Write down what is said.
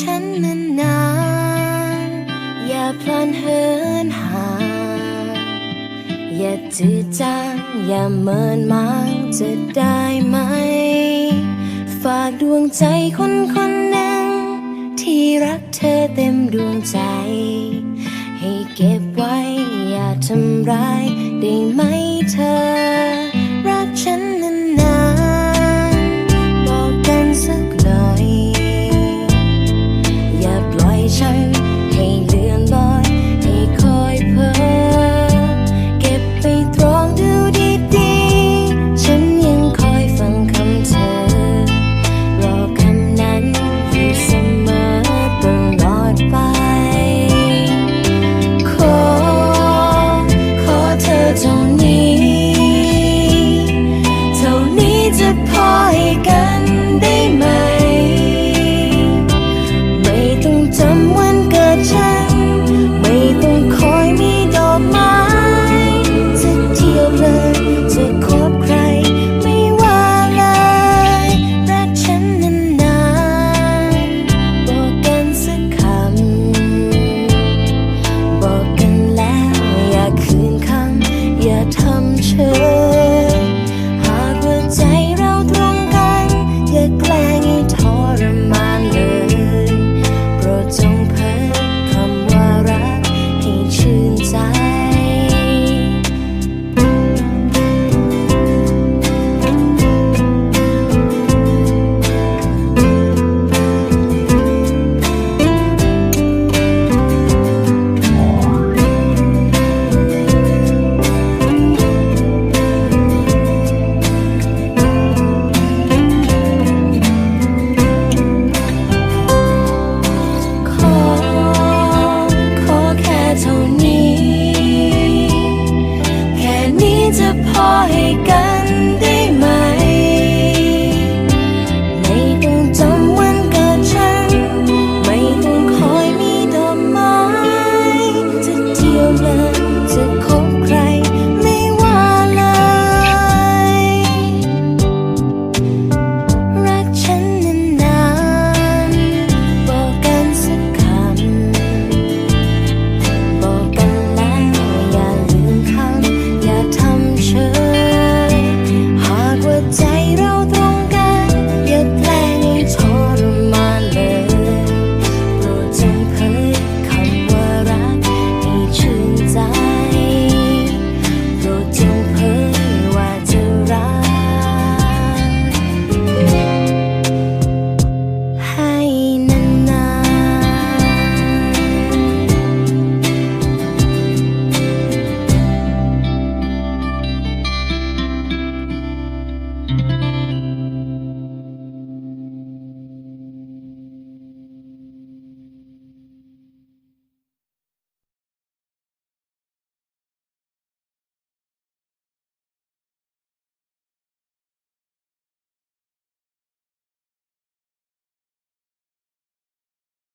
ฉันนนาน อย่าพลันเหินห่างอย่าจืดจางอย่าเมินมางจะได้ไหม ฝากดวงใจคนคนหนึ่งที่รักเธอเต็มดวงใจ ให้เก็บไว้อย่าทำร้ายได้ไหมเธอ